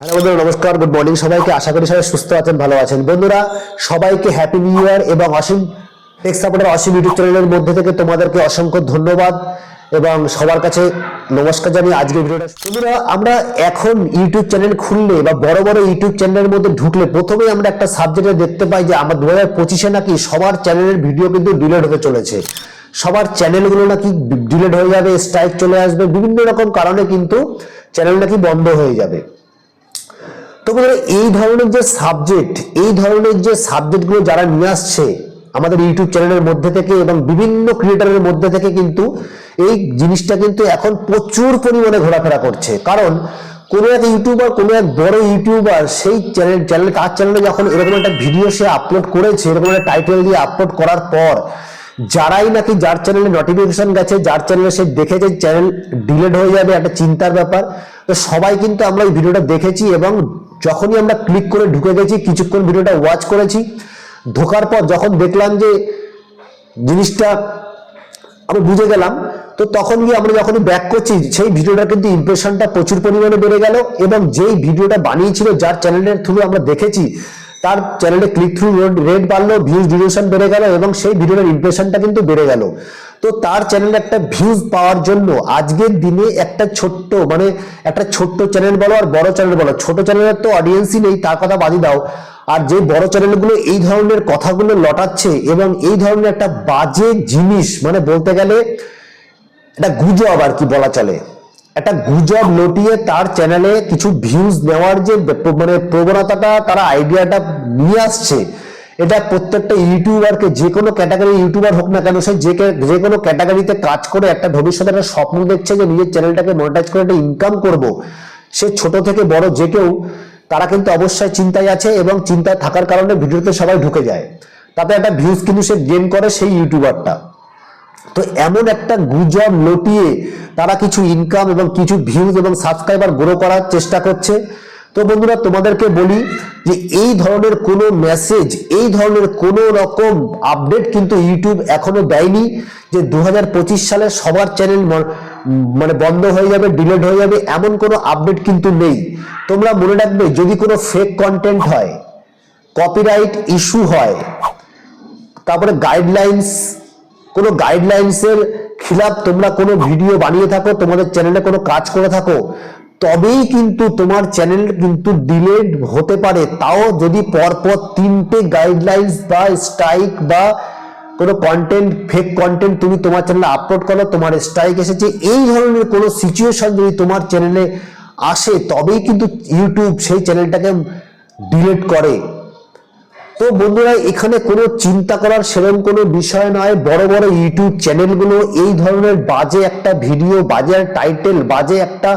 Hello বন্ধুরা, নমস্কার good morning সবাইকে আশা করি সবাই সুস্থ আছেন, ভালো আছেন। বন্ধুরা, সবাইকে হ্যাপি নিউ ইয়ার এবং Asim tech supporter Asim YouTube চ্যানেলের মধ্যে থেকে তোমাদেরকে অসংখ্য ধন্যবাদ এবং সবার কাছে নমস্কার জানিয়ে আজকের ভিডিওটা বন্ধুরা, আমরা এখন ইউটিউব চ্যানেল খুললে বা বড় বড় ইউটিউব চ্যানেলের মধ্যে ঢুকলে প্রথমেই আমরা একটা সাবজেক্টে দেখতে পাই যে আমার দু হাজার পঁচিশে নাকি সবার চ্যানেলের ভিডিও কিন্তু ডিলেট হতে চলেছে। সবার চ্যানেলগুলো নাকি ডিলেট হয়ে যাবে স্ট্রাইক চলে আসবে, বিভিন্ন রকম কারণে কিন্তু চ্যানেল নাকি বন্ধ হয়ে যাবে। তো এই ধরনের যে সাবজেক্ট এই ধরনের যে সাবজেক্টগুলো যারা নিয়ে আসছে আমাদের ইউটিউব চ্যানেলের মধ্যে থেকে এবং বিভিন্ন ক্রিয়েটারের মধ্যে থেকে কিন্তু এই জিনিসটা কিন্তু এখন প্রচুর পরিমাণে ঘোরাফেরা করছে। কারণ কোনো এক ইউটিউবার, কোনো এক বড় ইউটিউবার সেই চ্যানেল চ্যানেল তার চ্যানেলে যখন এরকম একটা ভিডিও সে আপলোড করেছে, এরকম একটা টাইটেল দিয়ে আপলোড করার পর যারাই নাকি যার চ্যানেলে নোটিফিকেশন গেছে, যার চ্যানেলে সে দেখেছে চ্যানেল ডিলেট হয়ে যাবে, একটা চিন্তার ব্যাপার। তো সবাই কিন্তু আমরা এই ভিডিওটা দেখেছি এবং যখনই আমরা ক্লিক করে ঢুকে গেছি, কিছুক্ষণ ভিডিওটা ওয়াচ করেছি, ঢোকার পর যখন দেখলাম যে জিনিসটা আমি বুঝে গেলাম, তো তখন গিয়ে আমরা যখন ব্যাক করছি, সেই ভিডিওটা কিন্তু ইমপ্রেশনটা প্রচুর পরিমাণে বেড়ে গেল এবং যেই ভিডিওটা বানিয়েছিল যার চ্যানেলের থ্রু আমরা দেখেছি, তার চ্যানেলে ক্লিক থ্রু রেট বাড়লো ভিউজ ডিউরেশন বেড়ে গেল এবং সেই ভিডিওটার ইমপ্রেশনটা কিন্তু বেড়ে গেল। তো তার চ্যানেলে একটা ভিউজ পাওয়ার জন্য আজকের দিনে একটা ছোট্ট মানে একটা ছোট্ট চ্যানেল বলো আর বড় চ্যানেল বলো। ছোট চ্যানেলের তো অডিয়েন্সই নেই, তার কথা বাদি দাও। আর যে বড় চ্যানেলগুলো এই ধরনের কথাগুলো লটাচ্ছে এবং এই ধরনের একটা বাজে জিনিস মানে বলতে গেলে একটা গুজব আর কি বলা চলে। একটা গুজব লটিয়ে তার চ্যানেলে কিছু ভিউজ নেওয়ার যে মানে প্রবণতাটা, তারা আইডিয়াটা নিয়ে আসছে এটা প্রত্যেকটা ইউটিউবারকে যে কোনো ক্যাটাগরি ইউটিউবার হোক না কেন, সে যে যে কোনো ক্যাটাগরিতে কাজ করে একটা ভবিষ্যতে একটা স্বপ্ন দেখছে যে নিজের চ্যানেলটাকে মনিটাইজ করে একটা ইনকাম করব। সে ছোট থেকে বড় যে কেউ, তারা কিন্তু অবশ্যই চিন্তায় আছে এবং চিন্তায় থাকার কারণে ভিডিওতে সবাই ঢুকে যায়। তাতে একটা ভিউজ কিন্তু সে গেন করে সেই ইউটিউবারটা তো এমন একটা গুজব লটিয়ে তারা কিছু ইনকাম এবং কিছু ভিউজ এবং সাবস্ক্রাইবার গ্রো করার চেষ্টা করছে। তো বন্ধুরা, তোমাদেরকে বলি যে এই ধরনের কোনো মেসেজ এই ধরনের কোনো রকম আপডেট কিন্তু ইউটিউব এখনও দেয়নি যে দু হাজার পঁচিশ সালে সবার চ্যানেল মানে বন্ধ হয়ে যাবে ডিলেট হয়ে যাবে, এমন কোনো আপডেট কিন্তু নেই। তোমরা মনে রাখবে, যদি কোনো ফেক কন্টেন্ট হয় কপিরাইট ইস্যু হয়, তারপরে গাইডলাইন্স কোনো গাইডলাইন্সের খিলাফ তোমরা কোনো ভিডিও বানিয়ে থাকো, তোমাদের চ্যানেলে কোনো কাজ করে থাকো তবেই কিন্তু তোমার চ্যানেল কিন্তু ডিলেট হতে পারে। তাও যদি পরপর তিনটে গাইডলাইন্স বা স্ট্রাইক বা কোনো কন্টেন্ট ফেক কন্টেন্ট তুমি তোমার চ্যানেলে আপলোড করো, তোমার স্ট্রাইক এসেছে, এই ধরনের কোনো সিচুয়েশন যদি তোমার চ্যানেলে আসে, তবেই কিন্তু ইউটিউব সেই চ্যানেলটাকে ডিলেট করে। তো বন্ধুরা, এখানে কোনো চিন্তা করার সেরকম কোনো বিষয় নয়। বড় বড় ইউটিউব চ্যানেলগুলো এই ধরনের বাজে একটা ভিডিও, বাজে টাইটেল বাজে একটা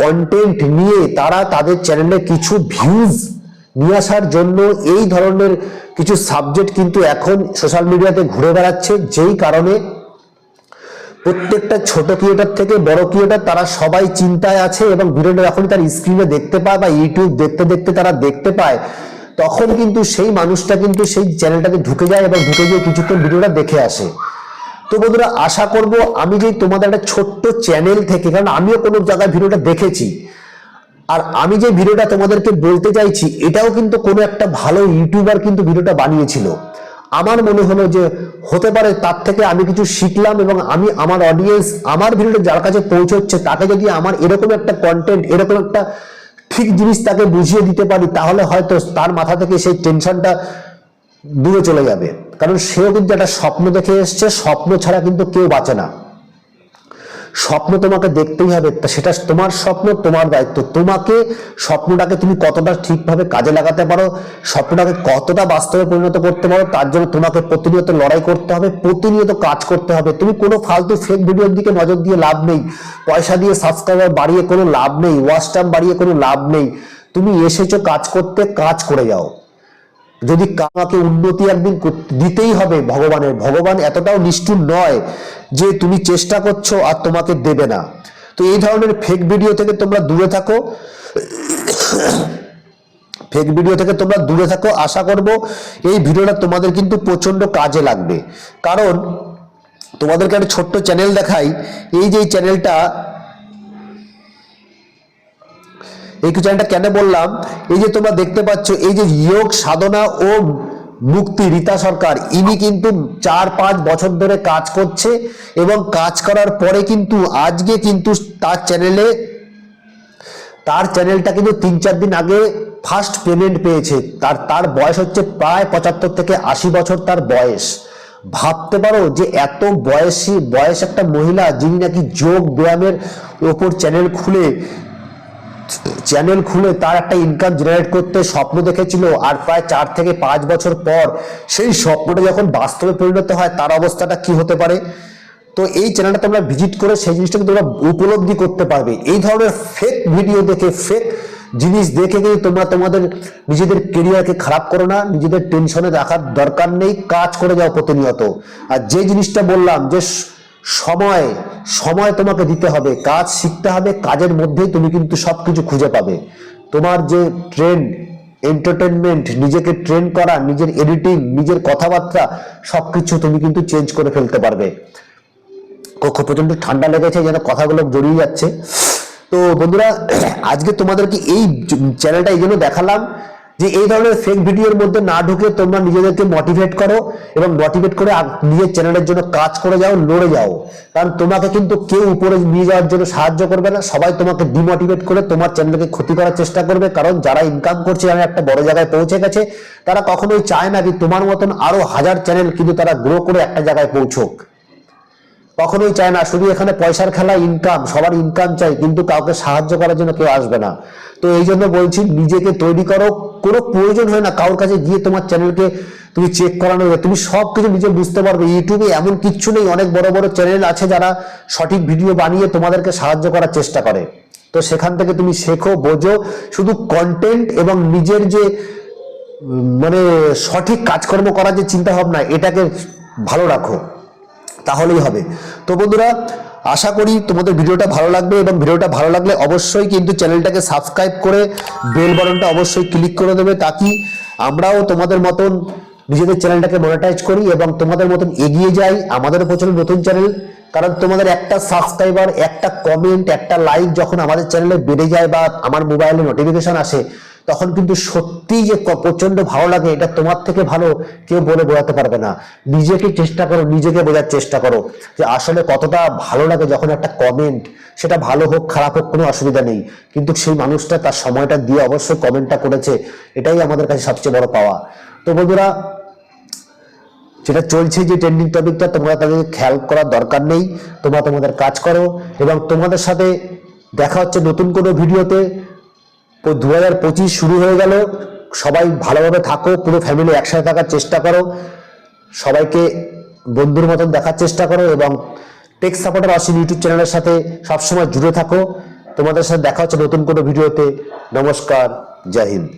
কন্টেন্ট নিয়ে তারা তাদের চ্যানেলে কিছু ভিউজ নিয়ে আসার জন্য এই ধরনের কিছু সাবজেক্ট কিন্তু এখন সোশ্যাল মিডিয়াতে ঘুরে বেড়াচ্ছে। যেই কারণে প্রত্যেকটা ছোট ক্রিয়েটার থেকে বড় ক্রিয়েটার তারা সবাই চিন্তায় আছে এবং ভিডিওটা যখন তার স্ক্রিনে দেখতে পায় বা ইউটিউব দেখতে দেখতে তারা দেখতে পায় তখন কিন্তু সেই মানুষটা কিন্তু সেই চ্যানেলটাতে ঢুকে যায় এবং ঢুকে গিয়ে কিছুক্ষণ ভিডিওটা দেখে আসে। তো বন্ধুরা, আশা করব আমি যে তোমাদের একটা ছোট্ট চ্যানেল থেকে, কারণ আমিও কোনো জায়গায় ভিডিওটা দেখেছি, আর আমি যে ভিডিওটা তোমাদেরকে বলতে চাইছি, এটাও কিন্তু কোনো একটা ভালো ইউটিউবার কিন্তু ভিডিওটা বানিয়েছিল। আমার মনে হলো যে হতে পারে তার থেকে আমি কিছু শিখলাম এবং আমি আমার অডিয়েন্স আমার ভিডিওটা যার কাছে পৌঁছচ্ছে, তাকে যদি আমার এরকম একটা কন্টেন্ট এরকম একটা ঠিক জিনিস তাকে বুঝিয়ে দিতে পারি, তাহলে হয়তো তার মাথা থেকে সেই টেনশনটা দূরে চলে যাবে। কারণ সেও কিন্তু একটা স্বপ্ন দেখে এসছে, স্বপ্ন ছাড়া কিন্তু কেউ বাঁচে না। স্বপ্ন তোমাকে দেখতেই হবে সেটা তোমার স্বপ্ন, তোমার দায়িত্ব। তোমাকে স্বপ্নটাকে তুমি কতটা ঠিকভাবে কাজে লাগাতে পারো, স্বপ্নটাকে কতটা বাস্তবে পরিণত করতে পারো, তার জন্য তোমাকে প্রতিনিয়ত লড়াই করতে হবে, প্রতিনিয়ত কাজ করতে হবে। তুমি কোনো ফালতু ফেক ভিডিওর দিকে নজর দিয়ে লাভ নেই। পয়সা দিয়ে সাবস্ক্রাইবার বাড়িয়ে কোনো লাভ নেই ওয়াচ টাইম বাড়িয়ে কোনো লাভ নেই। তুমি এসেছ কাজ করতে, কাজ করে যাও। যদি আমাকে উন্নতি একদিন দিতেই হবে ভগবানের, ভগবান এতটাও নিষ্ঠুর নয় যে তুমি চেষ্টা করছ আর তোমাকে দেবে না। তো এই ধরনের ফেক ভিডিও থেকে তোমরা দূরে থাকো। ফেক ভিডিও থেকে তোমরা দূরে থাকো। আশা করব এই ভিডিওটা তোমাদের কিন্তু প্রচণ্ড কাজে লাগবে। কারণ তোমাদেরকে একটা ছোট্ট চ্যানেল দেখাই। এই যে চ্যানেলটা চ্যানেলটা কেন বললাম? এই যে তোমরা দেখতে পাচ্ছ, এই যে যোগ সাধনা ও মুক্তি রীতা সরকার, ইনি কিন্তু চার পাঁচ বছর ধরে কাজ করছে এবং কাজ করার পরে কিন্তু আজকে কিন্তু তার চ্যানেলে তার চ্যানেলটা কিন্তু তিন চার দিন আগে ফার্স্ট পেমেন্ট পেয়েছে। তার তার বয়স হচ্ছে প্রায় পঁচাত্তর থেকে আশি বছর তার বয়স। ভাবতে পারো যে এত বয়সী, বয়স একটা মহিলা যিনি নাকি যোগ ব্যায়ামের ওপর চ্যানেল খুলে চ্যানেল খুলে তার একটা ইনকাম জেনারেট করতে স্বপ্ন দেখেছিল আর প্রায় চার থেকে পাঁচ বছর পর সেই স্বপ্নটা যখন বাস্তবে পরিণত হয়, তার অবস্থাটা কি হতে পারে? তো এই চ্যানেলটা তোমরা ভিজিট করে সেই জিনিসটাকে তোমরা উপলব্ধি করতে পারবে। এই ধরনের ফেক ভিডিও দেখে ফেক জিনিস দেখে কিন্তু তোমরা তোমাদের নিজেদের কেরিয়ারকে খারাপ করো না, নিজেদের টেনশনে রাখার দরকার নেই, কাজ করে যাও প্রতিনিয়ত। আর যে জিনিসটা বললাম যে সময় সময় তোমাকে দিতে হবে, কাজ শিখতে হবে, কাজের মধ্যেই তুমি কিন্তু সবকিছু খুঁজে পাবে। তোমার যে ট্রেন্ড এন্টারটেনমেন্ট নিজেকে ট্রেন করা, নিজের এডিটিং নিজের কথাবার্তা, সবকিছু তুমি কিন্তু চেঞ্জ করে ফেলতে পারবে। কক্ষ প্রচণ্ড ঠান্ডা লেগেছে, যেন কথাগুলো জড়িয়ে যাচ্ছে। তো বন্ধুরা, আজকে তোমাদেরকে এই চ্যানেলটা এই জন্য দেখালাম যে এই ধরনের ফেক ভিডিওর মধ্যে না ঢুকে তোমরা নিজেদেরকে মোটিভেট করো এবং মোটিভেট করে নিজের চ্যানেলের জন্য কাজ করে যাও, লড়ে যাও। কারণ তোমাকে কিন্তু কেউ উপরে নিয়ে যাওয়ার জন্য সাহায্য করবে না। সবাই তোমাকে ডিমোটিভেট করে তোমার চ্যানেলকে ক্ষতি করার চেষ্টা করবে। কারণ যারা ইনকাম করছে, যারা একটা বড় জায়গায় পৌঁছে গেছে, তারা কখনোই চায় না যে তোমার মতন আরও হাজার চ্যানেল কিন্তু তারা গ্রো করে একটা জায়গায় পৌঁছোক। কখনোই চায় না। শুধু এখানে পয়সার খেলা ইনকাম সবার ইনকাম চাই, কিন্তু কাউকে সাহায্য করার জন্য কেউ আসবে না। তো এই জন্য বলছি, নিজেকে তৈরি করো। কোনো প্রয়োজন হয় না কারোর কাছে গিয়ে তোমার চ্যানেলকে তুমি চেক করানো তুমি সব কিছু নিজে বুঝতে পারবে। ইউটিউবে এমন কিচ্ছু নেই, অনেক বড় বড় চ্যানেল আছে যারা সঠিক ভিডিও বানিয়ে তোমাদেরকে সাহায্য করার চেষ্টা করে। তো সেখান থেকে তুমি শেখো, বোঝো। শুধু কন্টেন্ট এবং নিজের যে মানে সঠিক কাজকর্ম করার যে চিন্তা ভাবনা এটাকে ভালো রাখো। তাহলেই হবে। তো বন্ধুরা, আশা করি তোমাদের ভিডিওটা ভালো লাগবে এবং ভিডিওটা ভালো লাগলে অবশ্যই কিন্তু চ্যানেলটাকে সাবস্ক্রাইব করে বেল বাটনটা অবশ্যই ক্লিক করে দেবে তাকি আমরাও তোমাদের মতন নিজেদের চ্যানেলটাকে মনিটাইজ করি এবং তোমাদের মতন এগিয়ে যাই আমাদের প্রচুর নতুন চ্যানেল। কারণ তোমাদের একটা সাবস্ক্রাইবার একটা কমেন্ট একটা লাইক যখন আমাদের চ্যানেলে বেড়ে যায় বা আমার মোবাইলে নোটিফিকেশন আসে তখন কিন্তু সত্যিই যে প্রচণ্ড ভালো লাগে, এটা তোমার থেকে ভালো কেউ বলে বোঝাতে পারবে না। নিজেকে চেষ্টা করো, নিজেকে বোঝার চেষ্টা করো। যে আসলে কতটা ভালো লাগে যখন একটা কমেন্ট সেটা ভালো হোক, খারাপ হোক, কোনো অসুবিধা নেই। কিন্তু সেই মানুষটা তার সময়টা দিয়ে অবশ্যই কমেন্টটা করেছে, এটাই আমাদের কাছে সবচেয়ে বড় পাওয়া। তো বন্ধুরা, যেটা চলছে যে ট্রেন্ডিং টপিকটা তোমরা তাদের খেয়াল করার দরকার নেই। তোমরা তোমাদের কাজ করো এবং তোমাদের সাথে দেখা হচ্ছে নতুন কোনো ভিডিওতে দু হাজার পঁচিশ শুরু হয়ে গেল। সবাই ভালোভাবে থাকো, পুরো ফ্যামিলি একসাথে থাকার চেষ্টা করো। সবাইকে বন্ধুর মতন দেখার চেষ্টা করো এবং টেক সাপোর্টার অসীম ইউটিউব চ্যানেলের সাথে সবসময় জুড়ে থাকো। তোমাদের সাথে দেখা হচ্ছে নতুন কোনো ভিডিওতে। নমস্কার, জয় হিন্দ।